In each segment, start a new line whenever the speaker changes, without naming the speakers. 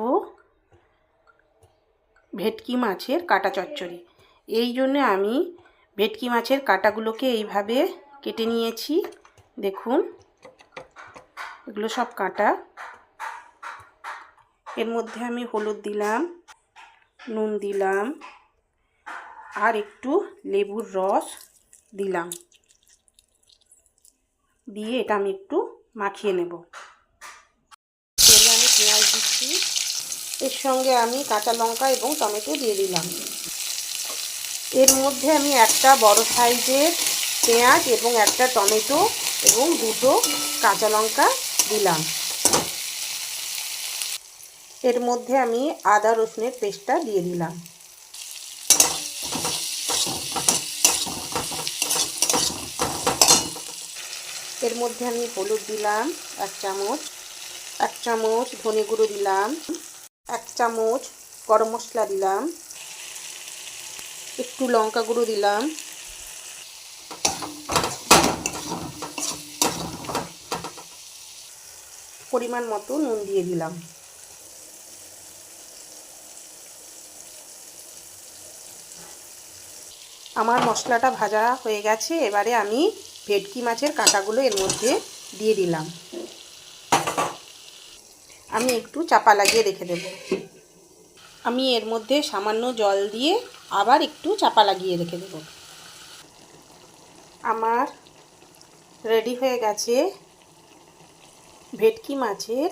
বানাবো ভেটকি মাছের কাটা চচ্চড়ি। এই জন্য আমি ভেটকি মাছের কাটাগুলোকে এইভাবে কেটে নিয়েছি। দেখুন, এগুলো সব কাটা। এর মধ্যে আমি হলুদ দিলাম, নুন দিলাম, আর একটু লেবুর রস দিলাম। দিয়ে এটা আমি একটু মাখিয়ে নেব তেলে আমি পেঁয়াজ দিচ্ছি এর সঙ্গে আমি কাঁচা লঙ্কা এবং টমেটো দিয়ে দিলাম। এর মধ্যে আমি একটা বড় সাইজের পেঁয়াজ এবং একটা টমেটো এবং দুটো কাঁচা লঙ্কা দিলাম। এর মধ্যে আমি আদা রসুনের পেস্টটা দিয়ে দিলাম। এর মধ্যে আমি হলুদ দিলাম এক চামচ এক চামচ ধনে গুঁড়ো দিলাম। এক চামচ গরম মশলা দিলাম। একটু লঙ্কা গুঁড়ো দিলাম। পরিমাণ মতো নুন দিয়ে দিলাম। আমার মশলাটা ভাজা হয়ে গেছে, এবারে আমি ভেটকি মাছের কাঁটাগুলো এর মধ্যে দিয়ে দিলাম। আমি একটু চাপা লাগিয়ে রেখে দেব। আমি এর মধ্যে সামান্য জল দিয়ে আবার একটু চাপা লাগিয়ে রেখে দেব। আমার রেডি হয়ে গেছে ভেটকি মাছের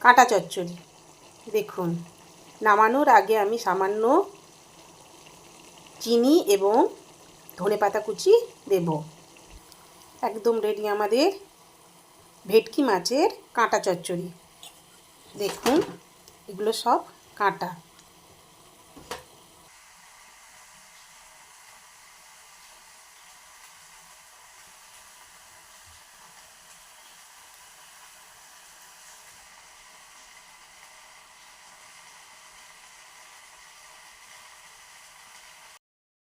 কাঁটা চচ্চড়ি। দেখুন, নামানোর আগে আমি সামান্য চিনি এবং ধনে পাতা কুচি দেব। একদম রেডি আমাদের ভেটকি মাছের কাঁটা চচ্চড়ি। দেখুন এগুলো সব কাঁটা।